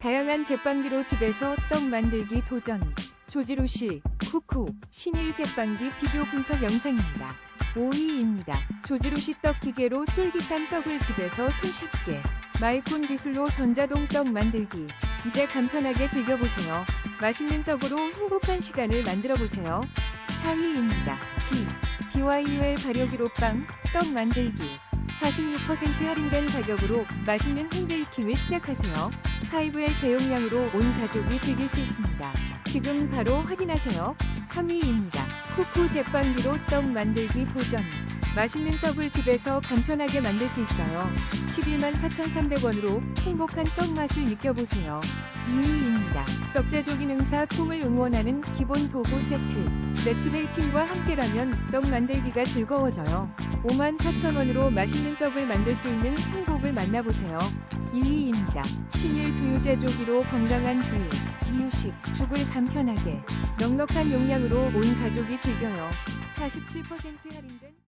다양한 제빵기로 집에서 떡 만들기 도전. 조지로 씨, 쿠쿠, 신일 제빵기 비교 분석 영상입니다. 5위입니다. 조지로 씨떡 기계로 쫄깃한 떡을 집에서 손쉽게. 마이콘 기술로 전자동 떡 만들기. 이제 간편하게 즐겨보세요. 맛있는 떡으로 행복한 시간을 만들어 보세요. 4위입니다. 비. BYUL 발효기로 빵, 떡 만들기. 46% 할인된 가격으로 맛있는 홈베이킹을 시작하세요. 5L 대용량으로 온 가족이 즐길 수 있습니다. 지금 바로 확인하세요. 3위입니다. 코코 제빵기로 떡 만들기 도전. 맛있는 떡을 집에서 간편하게 만들 수 있어요. 11만 4,300원으로 행복한 떡 맛을 느껴보세요. 2위입니다. 떡제조 기능사 콩을 응원하는 기본 도구 세트. 매치 베이킹과 함께라면 떡 만들기가 즐거워져요. 5만 4천원으로 맛있는 떡을 만들 수 있는 행복을 만나보세요. 2위입니다. 신일 두유 제조기로 건강한 두유, 이유식, 죽을 간편하게, 넉넉한 용량으로 온 가족이 즐겨요. 47% 할인된